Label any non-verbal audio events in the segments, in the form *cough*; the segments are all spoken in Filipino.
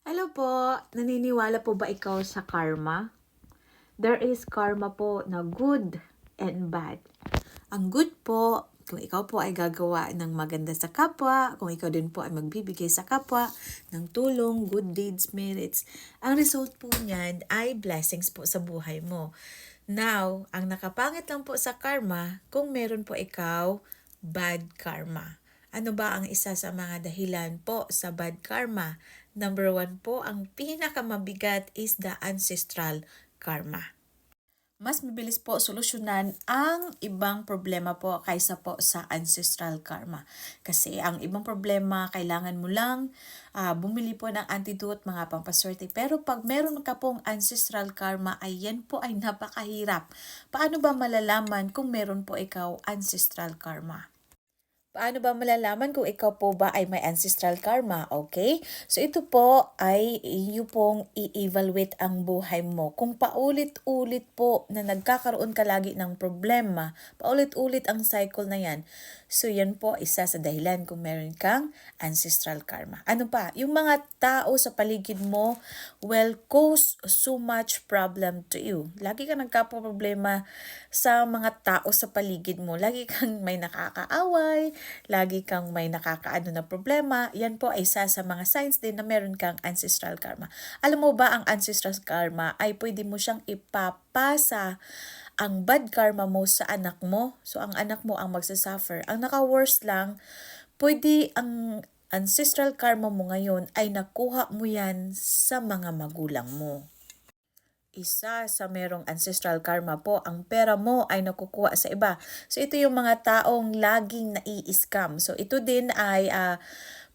Hello po, naniniwala po ba ikaw sa karma? There is karma po na good and bad. Ang good po, kung ikaw po ay gagawa ng maganda sa kapwa, kung ikaw din po ay magbibigay sa kapwa ng tulong, good deeds, merits, ang result po niyan ay blessings po sa buhay mo. Now, ang nakapangit lang po sa karma, kung meron po ikaw bad karma. Ano ba ang isa sa mga dahilan po sa bad karma? Number one po, ang pinakamabigat is the ancestral karma. Mas mabilis po solusyonan ang ibang problema po kaysa po sa ancestral karma. Kasi ang ibang problema, kailangan mo lang ah, bumili po ng antidote, mga pampaswerte. Pero pag meron ka pong ancestral karma, ay yan po ay napakahirap. Paano ba malalaman kung meron po ikaw ancestral karma? Paano ba malalaman kung ikaw po ba ay may ancestral karma? Okay? So ito po ay iyo pong i-evaluate ang buhay mo. Kung paulit-ulit po na nagkakaroon ka lagi ng problema, paulit-ulit ang cycle na yan. So yan po isa sa dahilan kung meron kang ancestral karma. Ano pa? Yung mga tao sa paligid mo will cause so much problem to you. Lagi ka nagka-problema sa mga tao sa paligid mo. Lagi kang may nakakaaway, lagi kang may nakakaano na problema, yan po ay isa sa mga signs din na meron kang ancestral karma. Alam mo ba ang ancestral karma ay pwede mo siyang ipapasa ang bad karma mo sa anak mo. So ang anak mo ang magsasuffer. Ang naka-worst lang, pwede ang ancestral karma mo ngayon ay nakuha mo yan sa mga magulang mo isa sa merong ancestral karma po, ang pera mo ay nakukuha sa iba. So ito yung mga taong laging nai-scam. So ito din ay uh,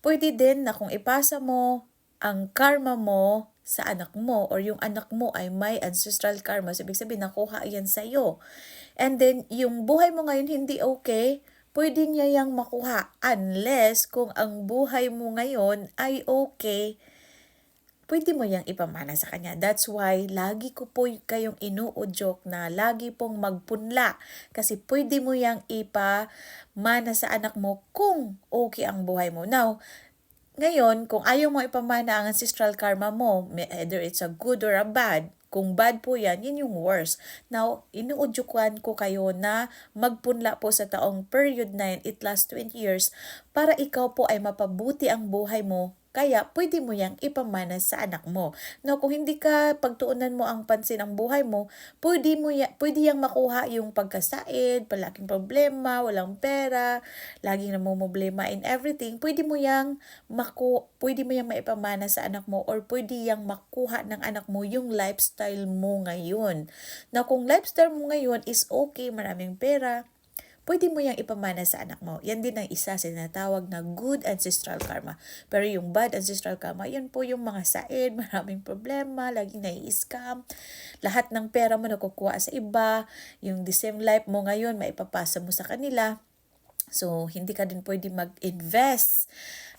pwede din na kung ipasa mo ang karma mo sa anak mo or yung anak mo ay may ancestral karma. So ibig sabihin nakuha yan sa iyo. And then yung buhay mo ngayon hindi okay, pwede niya yang makuha unless kung ang buhay mo ngayon ay okay pwede mo yang ipamana sa kanya. That's why lagi ko po kayong inuudyok na lagi pong magpunla kasi pwede mo yang ipamana sa anak mo kung okay ang buhay mo. Now, ngayon, kung ayaw mo ipamana ang ancestral karma mo, either it's a good or a bad, kung bad po yan, yun yung worst. Now, inuudyukan ko kayo na magpunla po sa taong period 9, it lasts 20 years, para ikaw po ay mapabuti ang buhay mo kaya, pwede mo yang ipamana sa anak mo. No, kung hindi ka pagtuunan mo ang pansin ang buhay mo, pwede mo ya, pwede yang makuha yung pagkasaid, palaking problema, walang pera, laging namumblema in everything. Pwede mo yang maku, pwede mo yang maipamana sa anak mo or pwede yang makuha ng anak mo yung lifestyle mo ngayon. Na kung lifestyle mo ngayon is okay, maraming pera, pwede mo yang ipamana sa anak mo. Yan din ang isa sa tinatawag na good ancestral karma. Pero yung bad ancestral karma, yan po yung mga said, *laughs* maraming problema, laging nai-scam. Lahat ng pera mo nakukuha sa iba, yung the same life mo ngayon, maipapasa mo sa kanila. So, hindi ka din pwede mag-invest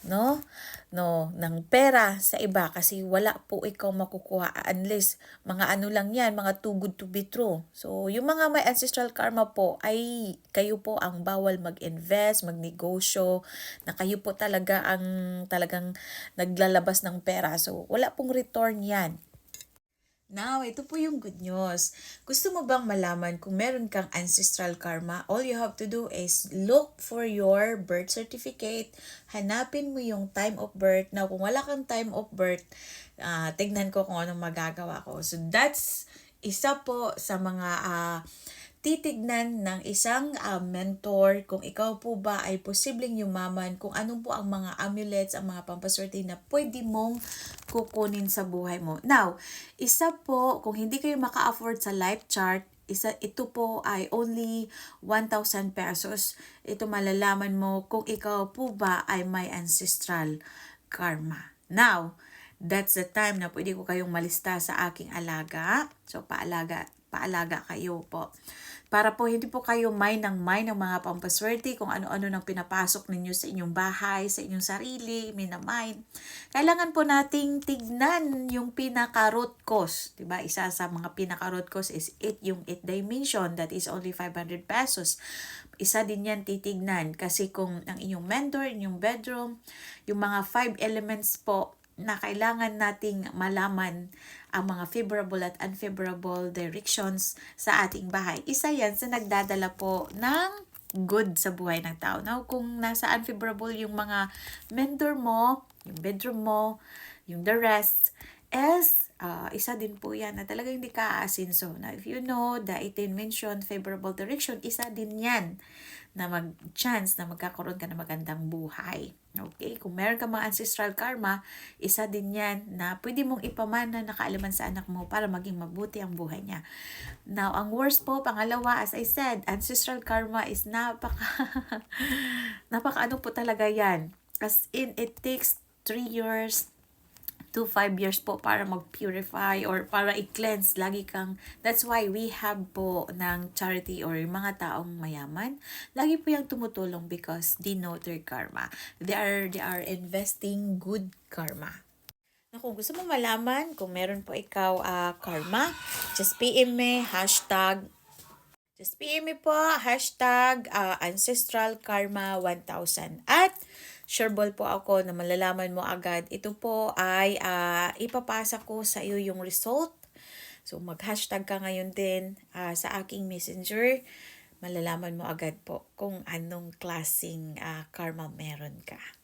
no? No ng pera sa iba kasi wala po ikaw makukuha unless mga ano lang yan mga too good to be true. So yung mga may ancestral karma po ay kayo po ang bawal mag-invest magnegosyo na kayo po talaga ang talagang naglalabas ng pera. So wala pong return yan Now, ito po yung good news. Gusto mo bang malaman kung meron kang ancestral karma? All you have to do is look for your birth certificate. Hanapin mo yung time of birth. Now, kung wala kang time of birth, uh, tignan ko kung anong magagawa ko. So, that's isa po sa mga uh, titignan ng isang uh, mentor kung ikaw po ba ay posibleng yumaman, kung ano po ang mga amulets, ang mga pampaswerte na pwede mong kukunin sa buhay mo. Now, isa po, kung hindi kayo maka-afford sa life chart, isa ito po ay only 1,000 pesos. Ito malalaman mo kung ikaw po ba ay may ancestral karma. Now, that's the time na pwede ko kayong malista sa aking alaga. So, paalaga, paalaga kayo po para po hindi po kayo may ng may ng mga pampaswerte kung ano-ano nang pinapasok ninyo sa inyong bahay, sa inyong sarili, minamind. Kailangan po nating tignan yung pinaka-root cause. Diba? Isa sa mga pinaka-root cause is it yung 8 dimension that is only 500 pesos. Isa din yan titignan kasi kung ang inyong mentor, inyong bedroom, yung mga 5 elements po na kailangan nating malaman ang mga favorable at unfavorable directions sa ating bahay. Isa yan sa nagdadala po ng good sa buhay ng tao. Now, kung nasa unfavorable yung mga mentor mo, yung bedroom mo, yung the rest, is ah, isa din po yan na talagang hindi ka aasinso. Now, if you know the 18 mentioned favorable direction, isa din yan na mag-chance na magkakaroon ka ng magandang buhay. Okay? Kung meron ka mga ancestral karma, isa din yan na pwede mong ipamana na kaalaman sa anak mo para maging mabuti ang buhay niya. Now, ang worst po, pangalawa, as I said, ancestral karma is napaka, *laughs* napaka ano po talaga yan. As in, it takes 3 years to 5 years po para mag-purify or para i-cleanse. Lagi kang, that's why we have po ng charity or mga taong mayaman. Lagi po yung tumutulong because they know their karma. They are, they are investing good karma. Na kung gusto mo malaman kung meron po ikaw ah, karma, just PM me, hashtag Just PM me po, hashtag ah, Ancestral Karma 1000. At sureball po ako na malalaman mo agad. Ito po ay ah, ipapasa ko sa iyo yung result. So mag-hashtag ka ngayon din ah, sa aking messenger. Malalaman mo agad po kung anong klasing ah, karma meron ka.